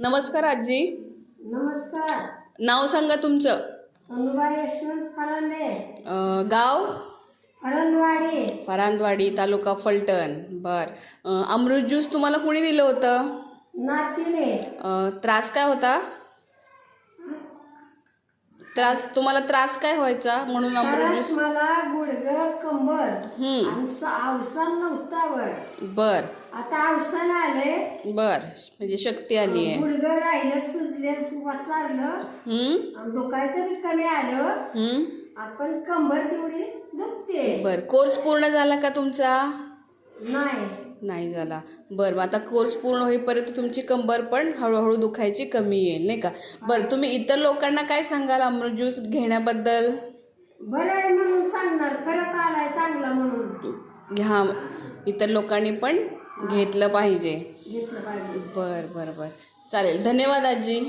नमस्कार आजी. नमस्कार. नाव सांगा तुमचं. अनुबा यशवंत फरांदे. अं, गाव? फरंदवाडी. फरांदवाडी तालुका फलटण. बर. अं, अमृत ज्यूस तुम्हाला कुणी दिलं होतं? नातीने. अं, त्रास काय होता? त्रास तुम्हाला त्रास काय व्हायचा म्हणून अमृत तरच ज्यूस? मला गुडघ कंबर हम्म. आणि स- अवसान नव्हता वर बर. आता अवसान आले बर. म्हणजे शक्ती आली आहे. गुडघ राहिलं सुजले वसारलं. हम्म. आणि दुखायचं बी कमी आलं. हम्म. आपण कंबर तेवढी दुखते बर. कोर्स पूर्ण झाला का तुमचा? नाही. नाही झाला. बरं मग आता कोर्स पूर्ण होईपर्यंत तुमची कंबर पण हळूहळू दुखायची कमी येईल नाही का? बरं तुम्ही इतर लोकांना काय सांगाल अमृत ज्यूस घेण्याबद्दल? बरं आहे म्हणून सांगणार. फरक आलाय चांगला म्हणून. घ्या इतर लोकांनी पण घेतलं पाहिजे. घेतलं पाहिजे. बरं बरं बरं. चालेल. धन्यवाद आजी.